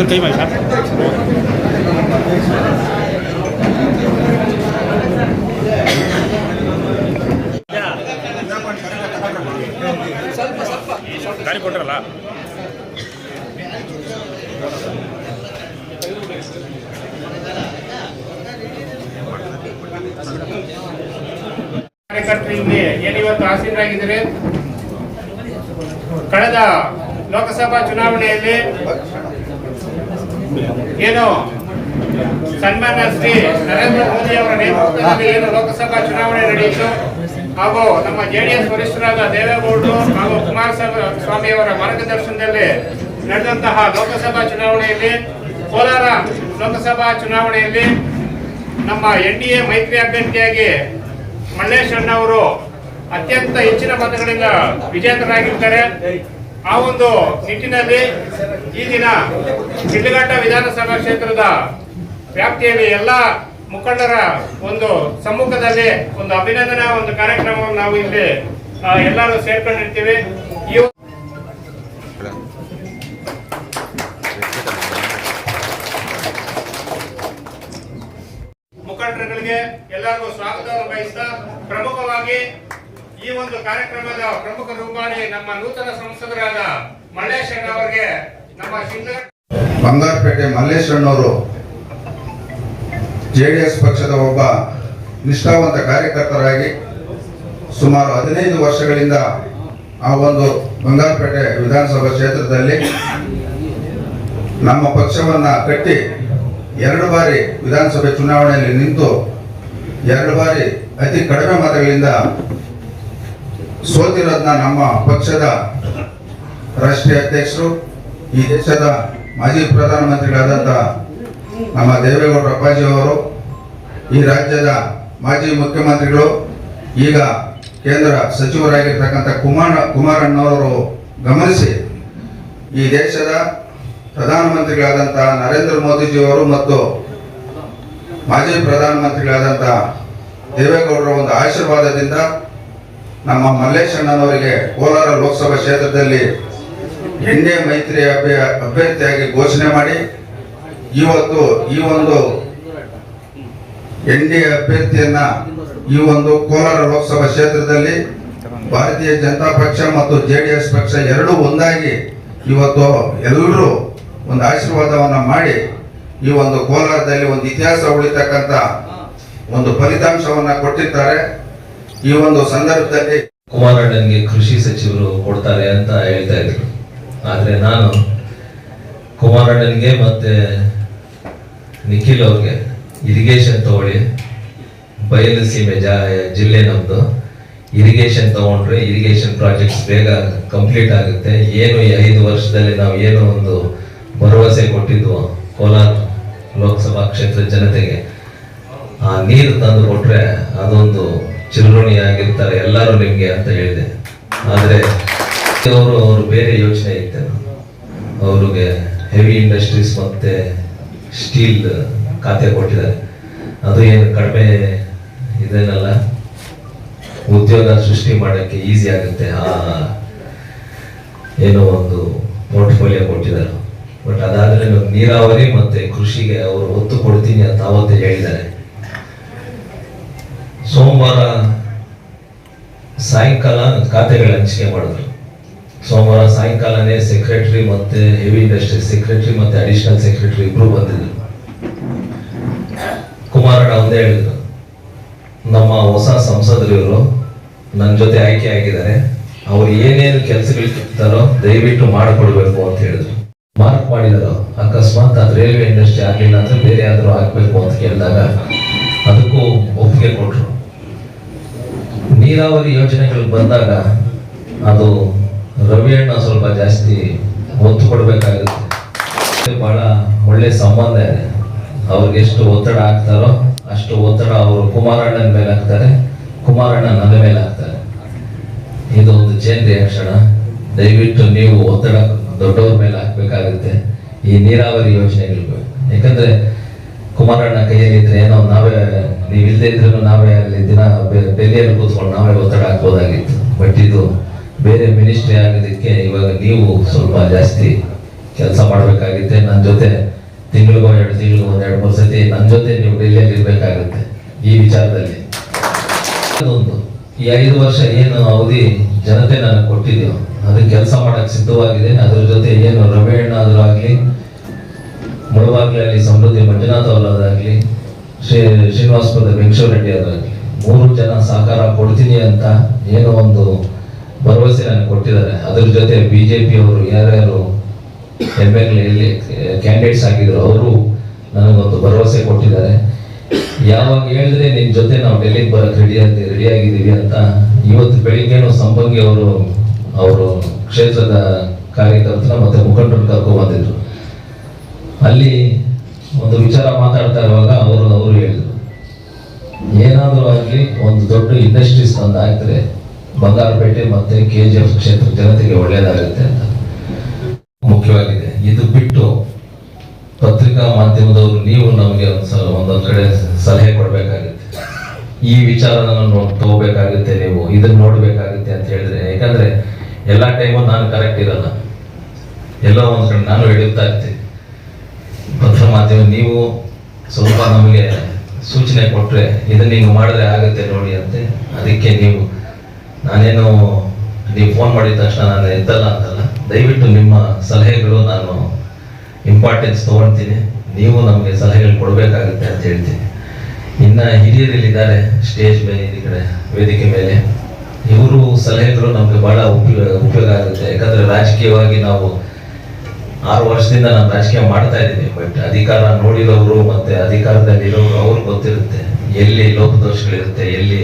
ಒಂಚೂರು ಕೈ ಮಾಡಿ ಸರ್ ಗಾಡಿ ಕೊಟ್ರಲ್ಲ ಕಾರ್ಯಕರ್ತರಿಂದ ಏನಿವತ್ತು ಆಸೀನರಾಗಿದ್ದಾರೆ? ಕಳೆದ ಲೋಕಸಭಾ ಚುನಾವಣೆಯಲ್ಲಿ ಏನು? ಸನ್ಮಾನ್ಯ ಶ್ರೀ ನರೇಂದ್ರ ಮೋದಿ ಅವರ ನೇತೃತ್ವದಲ್ಲಿ ಏನು ಲೋಕಸಭಾ ಚುನಾವಣೆ ನಡೆಯಿತು? ಹಾಗೂ ನಮ್ಮ ಜೆಡಿಎಸ್ ವರಿಷ್ಠರಾದ ದೇವೇಗೌಡರು ಹಾಗೂ ಕುಮಾರಸ್ವಾಮಿ ಅವರ ಮಾರ್ಗದರ್ಶನದಲ್ಲಿ ನಡೆದಂತಹ ಲೋಕಸಭಾ ಚುನಾವಣೆಯಲ್ಲಿ, ಕೋಲಾರ ಲೋಕಸಭಾ ಚುನಾವಣೆಯಲ್ಲಿ ನಮ್ಮ ಎನ್ ಡಿ ಎ ಮೈತ್ರಿ ಅಭ್ಯರ್ಥಿಯಾಗಿ ಮಲ್ಲೇಶ್ ಅಣ್ಣವರು ಅತ್ಯಂತ ಹೆಚ್ಚಿನ ಮತಗಳಿಂದ ವಿಜೇತರಾಗಿರ್ತಾರೆ ಆ ಒಂದು ನಿಟ್ಟಿನಲ್ಲಿ ಈ ದಿನ ಶಿಡ್ಲಘಟ್ಟ ವಿಧಾನಸಭಾ ಕ್ಷೇತ್ರದ ವ್ಯಾಪ್ತಿಯಲ್ಲಿ ಎಲ್ಲ ಮುಖಂಡರ ಒಂದು ಸಮ್ಮುಖದಲ್ಲಿ ಒಂದು ಅಭಿನಂದನಾ ಒಂದು ಕಾರ್ಯಕ್ರಮವನ್ನು ನಾವು ಇಲ್ಲಿ ಎಲ್ಲರೂ ಸೇರ್ಕೊಂಡಿರ್ತೀವಿ. ಈ ಮುಖಂಡರುಗಳಿಗೆ ಎಲ್ಲರಿಗೂ ಸ್ವಾಗತವನ್ನು ಬಯಸ್ತಾ ಪ್ರಮುಖವಾಗಿ ಈ ಒಂದು ಕಾರ್ಯಕ್ರಮದ ಪ್ರಮುಖ ರೂಪಾಣಿ ನಮ್ಮ ನೂತನ ಸಂಸದರಾದ ಮಲ್ಲೇಶ್ ಅವರಿಗೆ ನಮ್ಮ Bangarapete Mallesh J D S ಪಕ್ಷದ ಒಬ್ಬ ನಿಷ್ಠಾವಂತ ಕಾರ್ಯಕರ್ತರಾಗಿ ಸುಮಾರು ಹದಿನೈದು ವರ್ಷಗಳಿಂದ ಆ ಒಂದು ಬಂಗಾರಪೇಟೆ ವಿಧಾನಸಭಾ ಕ್ಷೇತ್ರದಲ್ಲಿ ನಮ್ಮ ಪಕ್ಷವನ್ನ ಕಟ್ಟಿ ಎರಡು ಬಾರಿ ವಿಧಾನಸಭೆ ಚುನಾವಣೆಯಲ್ಲಿ ನಿಂತು ಎರಡು ಬಾರಿ ಅತಿ ಕಡಿಮೆ ಮತಗಳಿಂದ ಸೋತಿರೋದನ್ನ ನಮ್ಮ ಪಕ್ಷದ ರಾಷ್ಟ್ರೀಯ ಅಧ್ಯಕ್ಷರು, ಈ ದೇಶದ ಮಾಜಿ ಪ್ರಧಾನಮಂತ್ರಿಗಳಾದಂಥ ನಮ್ಮ ದೇವೇಗೌಡರ ಅಪ್ಪಾಜಿ ಅವರು, ಈ ರಾಜ್ಯದ ಮಾಜಿ ಮುಖ್ಯಮಂತ್ರಿಗಳು, ಈಗ ಕೇಂದ್ರ ಸಚಿವರಾಗಿರ್ತಕ್ಕಂಥ ಕುಮಾರ ಕುಮಾರಣ್ಣವರು ಗಮನಿಸಿ, ಈ ದೇಶದ ಪ್ರಧಾನಮಂತ್ರಿಗಳಾದಂಥ ನರೇಂದ್ರ ಮೋದಿಜಿಯವರು ಮತ್ತು ಮಾಜಿ ಪ್ರಧಾನಮಂತ್ರಿಗಳಾದಂಥ ದೇವೇಗೌಡರ ಒಂದು ಆಶೀರ್ವಾದದಿಂದ ನಮ್ಮ ಮಲ್ಲೇಶಣ್ಣನವರಿಗೆ ಕೋಲಾರ ಲೋಕಸಭಾ ಕ್ಷೇತ್ರದಲ್ಲಿ ಎನ್ಡಿಎ ಮೈತ್ರಿ ಅಭ್ಯ, ಅಭ್ಯರ್ಥಿಯಾಗಿ ಘೋಷಣೆ ಮಾಡಿ, ಇವತ್ತು ಈ ಒಂದು ಎನ್ ಡಿ ಎ ಅಭ್ಯರ್ಥಿಯನ್ನ ಈ ಒಂದು ಕೋಲಾರ ಲೋಕಸಭಾ ಕ್ಷೇತ್ರದಲ್ಲಿ ಭಾರತೀಯ ಜನತಾ ಪಕ್ಷ ಮತ್ತು ಜೆ ಡಿ ಎಸ್ ಪಕ್ಷ ಎರಡೂ ಒಂದಾಗಿ ಇವತ್ತು ಎಲ್ಲರೂ ಒಂದು ಆಶೀರ್ವಾದವನ್ನ ಮಾಡಿ ಈ ಒಂದು ಕೋಲಾರದಲ್ಲಿ ಒಂದು ಇತಿಹಾಸ ಉಳಿತಕ್ಕಂತ ಒಂದು ಫಲಿತಾಂಶವನ್ನ ಕೊಟ್ಟಿದ್ದಾರೆ. ಈ ಒಂದು ಸಂದರ್ಭದಲ್ಲಿ ಕುಮಾರಣ್ಣನಿಗೆ ಕೃಷಿ ಸಚಿವರು ಕೊಡ್ತಾರೆ ಅಂತ ಹೇಳ್ತಾ ಇದ್ರು. ಆದ್ರೆ ನಾನು ಕುಮಾರಣ್ಣನಿಗೆ ಮತ್ತೆ ನಿಖಿಲ್ ಅವ್ರಿಗೆ ಇರಿಗೇಷನ್ ತಗೊಳ್ಳಿ, ಬಯಲು ಸೀಮೆ ಜಿಲ್ಲೆ ನಮ್ದು ಇರಿಗೇಷನ್ ತಗೊಂಡ್ರೆ ಇರಿಗೇಷನ್ ಪ್ರಾಜೆಕ್ಟ್ಸ್ ಬೇಗ ಕಂಪ್ಲೀಟ್ ಆಗುತ್ತೆ. ಏನು ಈ ಐದು ವರ್ಷದಲ್ಲಿ ನಾವು ಏನು ಒಂದು ಭರವಸೆ ಕೊಟ್ಟಿದ್ವು ಕೋಲಾರ ಲೋಕಸಭಾ ಕ್ಷೇತ್ರದ ಜನತೆಗೆ, ಆ ನೀರು ತಂದು ಕೊಟ್ರೆ ಅದೊಂದು ಚಿರುಣಿ ಆಗಿರ್ತಾರೆ ಎಲ್ಲರೂ ನಿಮಗೆ ಅಂತ ಹೇಳಿದೆ. ಆದರೆ ಅವರು ಅವರು ಬೇರೆ ಯೋಚನೆ ಇತ್ತು. ಅವ್ರಿಗೆ ಹೆವಿ ಇಂಡಸ್ಟ್ರೀಸ್ ಮತ್ತೆ ಸ್ಟೀಲ್ ಖಾತೆ ಕೊಟ್ಟಿದ್ದಾರೆ. ಅದು ಏನು ಕಡಿಮೆ ಇದೇನಲ್ಲ? ಉದ್ಯೋಗ ಸೃಷ್ಟಿ ಮಾಡಕ್ಕೆ ಈಸಿ ಆಗುತ್ತೆ. ಆ, ಏನೋ ಒಂದು ಪೋರ್ಟ್ಫೋಲಿಯೋ ಕೊಟ್ಟಿದ್ದಾರೆ. ಬಟ್ ಅದಾದ್ರೆ ನೀರಾವರಿ ಮತ್ತೆ ಕೃಷಿಗೆ ಅವರು ಒತ್ತು ಕೊಡ್ತೀನಿ ಅಂತ ಅವತ್ತೇ ಹೇಳಿದ್ದಾರೆ. ಸೋಮವಾರ ಸಾಯಂಕಾಲ ಖಾತೆಗಳ ಹಂಚಿಕೆ ಮಾಡಿದ್ರು. ಸೋಮವಾರ ಸಾಯಂಕಾಲನೇ ಸೆಕ್ರೆಟರಿ ಮತ್ತೆ ಹೆವಿ ಇಂಡಸ್ಟ್ರಿ ಸೆಕ್ರೆಟರಿ ಮತ್ತೆ ಅಡಿಷನಲ್ ಸೆಕ್ರೆಟರಿ ಇಬ್ರು ಬಂದಿದ್ರು. ಕುಮಾರಣ್ಣ ಒಂದೇ ಹೇಳಿದ್ರು. ನಮ್ಮ ಹೊಸ ಸಂಸದರು ಇವರು ನನ್ನ ಜೊತೆ ಆಯ್ಕೆ ಆಗಿದ್ದಾರೆ. ಅವ್ರು ಏನೇನು ಕೆಲಸಗಳಿರ್ತಾರೋ ದಯವಿಟ್ಟು ಮಾಡಿಕೊಡ್ಬೇಕು ಅಂತ ಹೇಳಿದ್ರು. ಮಾರ್ಕ್ ಮಾಡಿದಾರೋ ಅಕಸ್ಮಾತ್ ಅದು ರೈಲ್ವೆ ಇಂಡಸ್ಟ್ರಿ ಆಗಲಿಲ್ಲ ಅಂದ್ರೆ ಬೇರೆ ಯಾವ್ದಾದ್ರು ಆಗ್ಬೇಕು ಅಂತ ಕೇಳಿದಾಗ ಅದಕ್ಕೂ ಒಪ್ಪಿಗೆ ಕೊಟ್ರು. ನೀರಾವರಿ ಯೋಜನೆಗಳು ಬಂದಾಗ ಅದು ರವಿಯಣ್ಣ ಸ್ವಲ್ಪ ಜಾಸ್ತಿ ಒತ್ತು ಕೊಡಬೇಕಾಗುತ್ತೆ. ಬಹಳ ಒಳ್ಳೆ ಸಂಬಂಧ ಇದೆ. ಅವ್ರಿಗೆ ಎಷ್ಟು ಒತ್ತಡ ಆಗ್ತಾರೋ ಅಷ್ಟು ಒತ್ತಡ ಅವರು ಕುಮಾರಣ್ಣನ ಮೇಲೆ ಹಾಕ್ತಾರೆ. ಕುಮಾರಣ್ಣ ನನ್ನ ಮೇಲೆ ಹಾಕ್ತಾರೆ. ಇದು ಒಂದು ಚೇನ್ ರಿಯಾಕ್ಷಣ ದಯವಿಟ್ಟು ನೀವು ಒತ್ತಡ ದೊಡ್ಡವ್ರ ಮೇಲೆ ಹಾಕ್ಬೇಕಾಗುತ್ತೆ ಈ ನೀರಾವರಿ ಯೋಜನೆಗಳು ಯಾಕಂದ್ರೆ ಕುಮಾರಣ್ಣ ಕೈಯಲ್ಲಿದ್ರೆ ಏನೋ ನಾವೇ ನೀವು ಇಲ್ಲದೆ ಇದ್ರೂ ನಾವೇ ಅಲ್ಲಿ ದಿನ ಡೆಲ್ಲಿಯಲ್ಲಿ ಕೂತ್ಕೊಂಡು ನಾವೇ ಒತ್ತಡ ಹಾಕ್ಬೋದಾಗಿತ್ತು. ಬಟ್ ಇದು ಬೇರೆ ಮಿನಿಸ್ಟ್ರಿ ಆಗಿದ್ದಕ್ಕೆ ಇವಾಗ ನೀವು ಸ್ವಲ್ಪ ಜಾಸ್ತಿ ಕೆಲಸ ಮಾಡಬೇಕಾಗಿತ್ತೆ. ನನ್ನ ಜೊತೆ ತಿಂಗಳಿಗೋ ಎರಡು ತಿಂಗಳಿಗೋ ಒಂದು ಎರಡು ಮೂರು ಸತಿ ನನ್ನ ಜೊತೆ ನೀವು ಡೆಲ್ಲಿಯಲ್ಲಿ ಇರಬೇಕಾಗುತ್ತೆ ಈ ವಿಚಾರದಲ್ಲಿ. ಅದೊಂದು. ಈ ಐದು ವರ್ಷ ಏನು ಅವಧಿ ಜನತೆ ನನಗೆ ಕೊಟ್ಟಿದ್ದೀವಿ ಅದಕ್ಕೆ ಕೆಲಸ ಮಾಡಕ್ಕೆ ಸಿದ್ಧವಾಗಿದೆ. ಅದ್ರ ಜೊತೆ ಏನು ರಮೇಣ ಆದರೂ ಆಗಲಿ ಮುಳುವಾಗಲಿ ಸಮೃದ್ಧಿ ಮಂಜುನಾಥ್ ಅವರದಾಗಲಿ ಶ್ರೀ ಶ್ರೀನಿವಾಸಪುರದ ವೆಂಕಟೇಶ್ವರ ರೆಡ್ಡಿ ಅವರಾಗಲಿ ಮೂರು ಜನ ಸಹಕಾರ ಕೊಡ್ತೀನಿ ಅಂತ ಏನೋ ಒಂದು ಭರವಸೆ ನನಗೆ ಕೊಟ್ಟಿದ್ದಾರೆ. ಅದ್ರ ಜೊತೆ ಬಿ ಜೆ ಪಿಯವರು ಯಾರ್ಯಾರು ಎಂ ಎಲ್ ಎಲ್ಲಿ ಕ್ಯಾಂಡಿಡೇಟ್ಸ್ ಆಗಿದ್ರು, ಅವರು ನನಗೊಂದು ಭರವಸೆ ಕೊಟ್ಟಿದ್ದಾರೆ. ಯಾವಾಗ ಹೇಳಿದ್ರೆ ನಿನ್ ಜೊತೆ ನಾವು ಡೆಲ್ಲಿಗೆ ಬರಕ್ ರೆಡಿ ಆಗಿ ರೆಡಿ ಆಗಿದ್ದೀವಿ ಅಂತ ಇವತ್ತು ಬೆಳಿಗ್ಗೆನೂ ಸಂಪಂಗಿ ಅವರು ಅವರು ಕ್ಷೇತ್ರದ ಕಾರ್ಯಕರ್ತರ ಮತ್ತೆ ಮುಖಂಡರು ಕರ್ಕೊ ಬಂದಿದ್ರು. ಅಲ್ಲಿ ಒಂದು ವಿಚಾರ ಮಾತಾಡ್ತಾ ಇರುವಾಗ ಅವರು ಅವರು ಹೇಳಿದರು. ಏನಾದರೂ ಆಗಲಿ ಒಂದು ದೊಡ್ಡ ಇಂಡಸ್ಟ್ರೀಸ್ ಒಂದು ಹಾಕಿದ್ರೆ ಬಂಗಾರಪೇಟೆ ಮತ್ತೆ ಕೆ ಜಿ ಎಫ್ ಕ್ಷೇತ್ರ ಜನತೆಗೆ ಒಳ್ಳೆಯದಾಗುತ್ತೆ ಅಂತ. ಮುಖ್ಯವಾಗಿದೆ. ಇದು ಬಿಟ್ಟು ಪತ್ರಿಕಾ ಮಾಧ್ಯಮದವರು ನೀವು ನಮಗೆ ಒಂದ್ಸಲ ಒಂದೊಂದು ಕಡೆ ಸಲಹೆ ಕೊಡಬೇಕಾಗುತ್ತೆ. ಈ ವಿಚಾರನ ನಾವು ತಗೋಬೇಕಾಗುತ್ತೆ ನೀವು. ಇದನ್ನ ನೋಡ್ಬೇಕಾಗುತ್ತೆ ಅಂತ ಹೇಳಿದ್ರೆ, ಯಾಕಂದ್ರೆ ಎಲ್ಲಾ ಟೈಮು ನಾನು ಕರೆಕ್ಟ್ ಇರಲ್ಲ. ಎಲ್ಲ ಒಂದು ಕಡೆ ನಾನು ಹಿಡಿಯುತ್ತಾ ಇರ್ತೀನಿ ಪತ್ರ ನೀವು ಸ್ವಲ್ಪ ನಮಗೆ ಸೂಚನೆ ಕೊಟ್ಟರೆ ಇದನ್ನು ಹಿಂಗೆ ಮಾಡಿದ್ರೆ ಆಗುತ್ತೆ ನೋಡಿ ಅಂತೆ ಅದಕ್ಕೆ ನೀವು ನಾನೇನು ನೀವು ಫೋನ್ ಮಾಡಿದ ತಕ್ಷಣ ನಾನು ಎದ್ದಲ್ಲ ಅಂತಲ್ಲ, ದಯವಿಟ್ಟು ನಿಮ್ಮ ಸಲಹೆಗಳು ನಾನು ಇಂಪಾರ್ಟೆನ್ಸ್ ತೊಗೊಳ್ತೀನಿ. ನೀವು ನಮಗೆ ಸಲಹೆಗಳು ಕೊಡಬೇಕಾಗುತ್ತೆ ಅಂತ ಹೇಳ್ತೀನಿ. ಇನ್ನು ಹಿರಿಯರಲ್ಲಿದ್ದಾರೆ ಸ್ಟೇಜ್ ಮೇಲೆ, ಈ ಕಡೆ ವೇದಿಕೆ ಮೇಲೆ. ಇವರು ಸಲಹೆಗಳು ನಮಗೆ ಬಹಳ ಉಪಯೋಗ ಉಪಯೋಗ ಆಗುತ್ತೆ. ಯಾಕಂದರೆ ರಾಜಕೀಯವಾಗಿ ನಾವು ಆರು ವರ್ಷದಿಂದ ನಾನು ರಾಜಕೀಯ ಮಾಡ್ತಾ ಇದ್ದೀನಿ ಬಟ್ ಅಧಿಕಾರ ನೋಡಿರೋರು ಮತ್ತೆ ಅಧಿಕಾರದಲ್ಲಿ ಇರೋರು ಅವ್ರಿಗೆ ಗೊತ್ತಿರುತ್ತೆ, ಎಲ್ಲಿ ಲೋಪದೋಷಗಳಿರುತ್ತೆ, ಎಲ್ಲಿ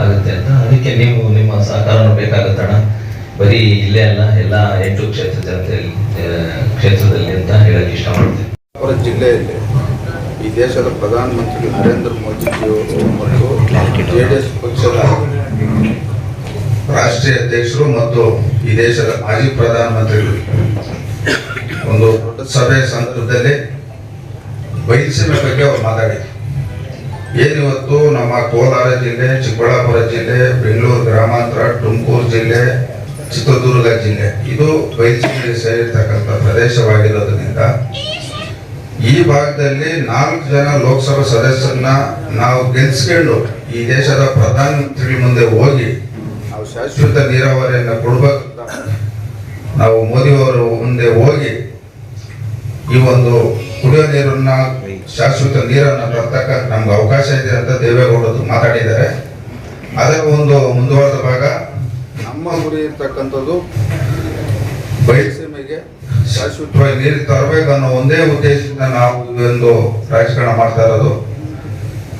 ಆಗುತ್ತೆ ಅಂತ. ಅದಕ್ಕೆ ನೀವು ನಿಮ್ಮ ಸಹಕಾರನೂ ಬೇಕಾಗುತ್ತಣ್ಣ ಬರೀ ಇಲ್ಲೇ ಅಲ್ಲ, ಎಲ್ಲ ಎಂಟು ಕ್ಷೇತ್ರ ಜನತೆಯಲ್ಲಿ ಕ್ಷೇತ್ರದಲ್ಲಿ ಅಂತ ಹೇಳಕ್ ಇಷ್ಟಪಡ್ತೀನಿ. ಜಿಲ್ಲೆಯಲ್ಲಿ ಈ ದೇಶದ ಪ್ರಧಾನಮಂತ್ರಿ ನರೇಂದ್ರ ಮೋದಿ ಮತ್ತು ಜೆ ಡಿ ಎಸ್ ಪಕ್ಷದ ರಾಷ್ಟ್ರೀಯ ಅಧ್ಯಕ್ಷರು ಮತ್ತು ಈ ದೇಶದ ಮಾಜಿ ಪ್ರಧಾನಮಂತ್ರಿಗಳು ಒಂದು ಸಭೆ ಸಂದರ್ಭದಲ್ಲಿ ಬಯಲುಸೀಮೆ ಬಗ್ಗೆ ಅವರು ಮಾತಾಡಿ ಏನಿವತ್ತು ನಮ್ಮ ಕೋಲಾರ ಜಿಲ್ಲೆ, ಚಿಕ್ಕಬಳ್ಳಾಪುರ ಜಿಲ್ಲೆ, ಬೆಂಗಳೂರು ಗ್ರಾಮಾಂತರ, ತುಮಕೂರು ಜಿಲ್ಲೆ, ಚಿತ್ರದುರ್ಗ ಜಿಲ್ಲೆ, ಇದು ಬಯಲುಸೀಮೆಗೆ ಸೇರಿರ್ತಕ್ಕಂಥ ಪ್ರದೇಶವಾಗಿರೋದ್ರಿಂದ ಈ ಭಾಗದಲ್ಲಿ ನಾಲ್ಕು ಜನ ಲೋಕಸಭಾ ಸದಸ್ಯರನ್ನ ನಾವು ಗೆಲ್ಸ್ಕೊಂಡು ಈ ದೇಶದ ಪ್ರಧಾನಮಂತ್ರಿ ಮುಂದೆ ಹೋಗಿ ನಾವು ಶಾಶ್ವತ ನೀರಾವರಿಯನ್ನು ಕೊಡ್ಬೇಕು ನಾವು ಮೋದಿಯವರು ಮುಂದೆ ಹೋಗಿ ಈ ಒಂದು ಕುಡಿಯೋ ನೀರನ್ನ ಶಾಶ್ವತ ನೀರನ್ನು ತರ್ತಕ್ಕ ನಮ್ಗೆ ಅವಕಾಶ ಇದೆ ಅಂತ ದೇವೇಗೌಡರು ಮಾತಾಡಿದ್ದಾರೆ. ಅದರ ಒಂದು ಮುಂದುವರೆದ ಭಾಗ. ನಮ್ಮ ಗುರಿ ಇರ್ತಕ್ಕಂಥದ್ದು ಬಯಲುಸೀಮೆಗೆ ಶಾಶ್ವತವಾಗಿ ನೀರು ತರಬೇಕು ಅನ್ನೋ ಒಂದೇ ಉದ್ದೇಶದಿಂದ ನಾವು ಒಂದು ರಾಜಕಾರಣ ಮಾಡ್ತಾ ಇರೋದು.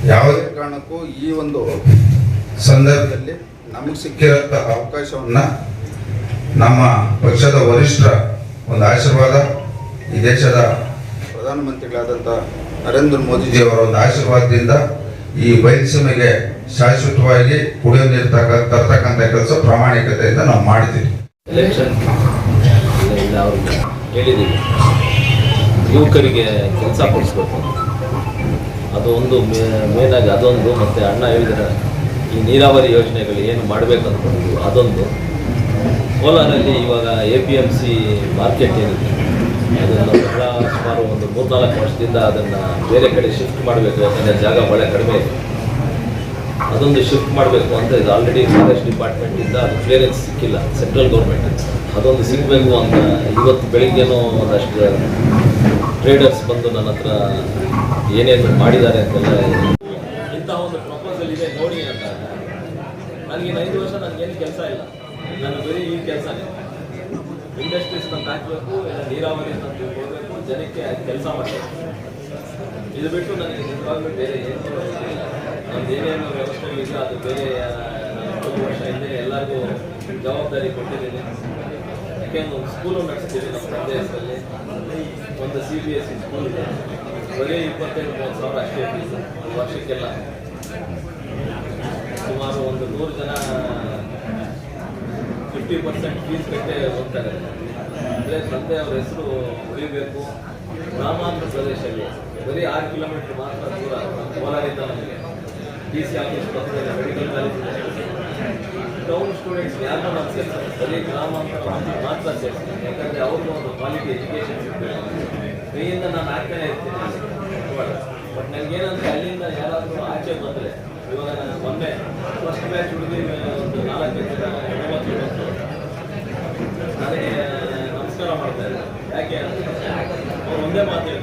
ಯಾವುದೇ ಕಾರಣಕ್ಕೂ ಈ ಒಂದು ಸಂದರ್ಭದಲ್ಲಿ ನಮಗೆ ಸಿಕ್ಕಿರೋಂಥ ಅವಕಾಶವನ್ನ ನಮ್ಮ ಪಕ್ಷದ ವರಿಷ್ಠರ ಒಂದು ಆಶೀರ್ವಾದ ಈ ದೇಶದ ಪ್ರಧಾನಮಂತ್ರಿಗಳಾದಂಥ ನರೇಂದ್ರ ಮೋದಿಜಿಯವರ ಒಂದು ಆಶೀರ್ವಾದದಿಂದ ಈ ಬಯಲುಸೀಮೆಗೆ ಶಾಶ್ವತವಾಗಿ ಕುಡಿಯೋ ನೀರು ತಕ್ಕ, ತರ್ತಕ್ಕಂಥ ಕೆಲಸ ಪ್ರಾಮಾಣಿಕತೆಯಿಂದ ನಾವು ಮಾಡಿದ್ದೀವಿ ಹೇಳಿದ್ದೀವಿ ಯುವಕರಿಗೆ ಕೆಲಸ ಕೊಡಿಸ್ಬೇಕು. ಅದು ಒಂದು ಮೇನ್ ಆಗಿ ಅದೊಂದು, ಮತ್ತೆ ಅಣ್ಣ ಹೇಳಿದರೆ, ಈ ನೀರಾವರಿ ಯೋಜನೆಗಳು ಏನು ಮಾಡಬೇಕು ಅಂದ್ಕೊಂಡಿದ್ವಿ ಅದೊಂದು. ಕೋಲಾರಲ್ಲಿ ಇವಾಗ A P M C market ಏನಿದೆ? ಬಹಳ ಸುಮಾರು ಒಂದು ಮೂರ್ನಾಲ್ಕು ವರ್ಷದಿಂದ ಅದನ್ನು ಬೇರೆ ಕಡೆ ಶಿಫ್ಟ್ ಮಾಡಬೇಕು, ಯಾಕಂದರೆ ಜಾಗ ಭಾಳ ಕಡಿಮೆ ಇದೆ. ಅದೊಂದು ಶಿಫ್ಟ್ ಮಾಡಬೇಕು ಅಂತ ಇದು ಆಲ್ರೆಡಿ ಫಾರೆಸ್ಟ್ ಡಿಪಾರ್ಟ್ಮೆಂಟಿಂದ ಅದು ಕ್ಲಿಯರೆನ್ಸ್ ಸಿಕ್ಕಿಲ್ಲ ಸೆಂಟ್ರಲ್ ಗೌರ್ಮೆಂಟ್ ಅದೊಂದು ಸಿಗಬೇಕು ಅಂತ ಇವತ್ತು ಬೆಳಿಗ್ಗೆನೂ ಒಂದಷ್ಟು ಟ್ರೇಡರ್ಸ್ ಬಂದು ನನ್ನ ಹತ್ರ ಏನೇನು ಮಾಡಿದ್ದಾರೆ ಅಂತೆಲ್ಲ ಇಂಥ ಒಂದು ಪ್ರಪೋಸಲ್ ಇದೆ, ನೋಡಿ ಅಂತ. ನನಗೆ ಐದು ವರ್ಷ ನನಗೇನು ಕೆಲಸ ಇಲ್ಲ. ನಾನು ಬರೀ ಈ ಕೆಲಸನೇ. ಇಂಡಸ್ಟ್ರೀಸ್ ಅಂತ ಹಾಕಬೇಕು ನೀರಾವರಿ ಅಂತ ಕೊಡಬೇಕು ಜನಕ್ಕೆ ಕೆಲಸ ಮಾಡಬೇಕು. ಇದು ಬಿಟ್ಟು ನನಗೆ ನಿಜವಾಗ್ಲೂ ಬೇರೆ ಏನು ಇಲ್ಲ ನಮ್ದು ಏನೇನು ವ್ಯವಸ್ಥೆಗಳಿಲ್ಲ ಅದು ಬೇರೆ ಹತ್ತು ವರ್ಷ ಹಿಂದೆ ಎಲ್ಲರಿಗೂ ಜವಾಬ್ದಾರಿ ಕೊಟ್ಟಿದ್ದೀನಿ. ಯಾಕೆಂದ್ರೆ ಒಂದು ಸ್ಕೂಲು ನಡೆಸ್ತೀವಿ ನಮ್ಮ ಪ್ರದೇಶದಲ್ಲಿ ಒಂದು C B S C school ಇದೆ. ಬರೀ ಇಪ್ಪತ್ತೈದು, ಮೂವತ್ತು ಸಾವಿರ ಅಷ್ಟೇ ಫೀಸು ವರ್ಷಕ್ಕೆಲ್ಲ. ಸುಮಾರು ಒಂದು ನೂರು ಜನ ಫಿಫ್ಟಿ ಪರ್ಸೆಂಟ್ ಫೀಸ್ ಕಟ್ಟೆ ಹೋಗ್ತಾರೆ. ಅಂದರೆ ತಂದೆ ಅವ್ರ ಹೆಸರು ಉಳಿಬೇಕು ಗ್ರಾಮಾಂತರ ಪ್ರದೇಶದಲ್ಲಿ ಬರೀ ಆರು ಕಿಲೋಮೀಟರ್ ಮಾತ್ರ ದೂರ ಕೋಲಾರಿಂದ ನಮಗೆ. ಡಿ ಸಿ ಆಫೀಸ್ ಪಕ್ಕದಲ್ಲಿ ಮೆಡಿಕಲ್ ಕಾಲೇಜ್ ಟೌನ್ ಸ್ಟೂಡೆಂಟ್ಸ್ ಯಾರನ್ನ ನಾವು ಸೇರ್ತಾರೆ ಬರೀ ಗ್ರಾಮಾಂತರ ಮಾತ್ರ ಸೇರ್ತಾರೆ ಯಾಕಂದರೆ ಅವ್ರಿಗೂ ಒಂದು ಕ್ವಾಲಿಟಿ ಎಜುಕೇಷನ್ ಸಿಗಬೇಕು ಕೈಯಿಂದ ನಾನು ಆಗ್ತಾನೆ ಇರ್ತೀನಿ. ಬಟ್ ನನಗೇನಂದ್ರೆ ಅಲ್ಲಿಂದ ಯಾರಾದರೂ ಆಚೆ ಬಂದರೆ, ಇವಾಗ ನಾನು ಮೊನ್ನೆ ಫಸ್ಟ್ ಮ್ಯಾಚ್ ಹುಡುಗಿ ಒಂದು ನಾಲ್ಕು ಜನ ಹೆಣ್ಮಕ್ಳು ಬಂತು ನನಗೆ ನಮಸ್ಕಾರ ಮಾಡ್ತಾ ಇದ್ದಾರೆ ಯಾಕೆ ಅಂದರೆ ಅವ್ರು ಒಂದೇ ಮಾತು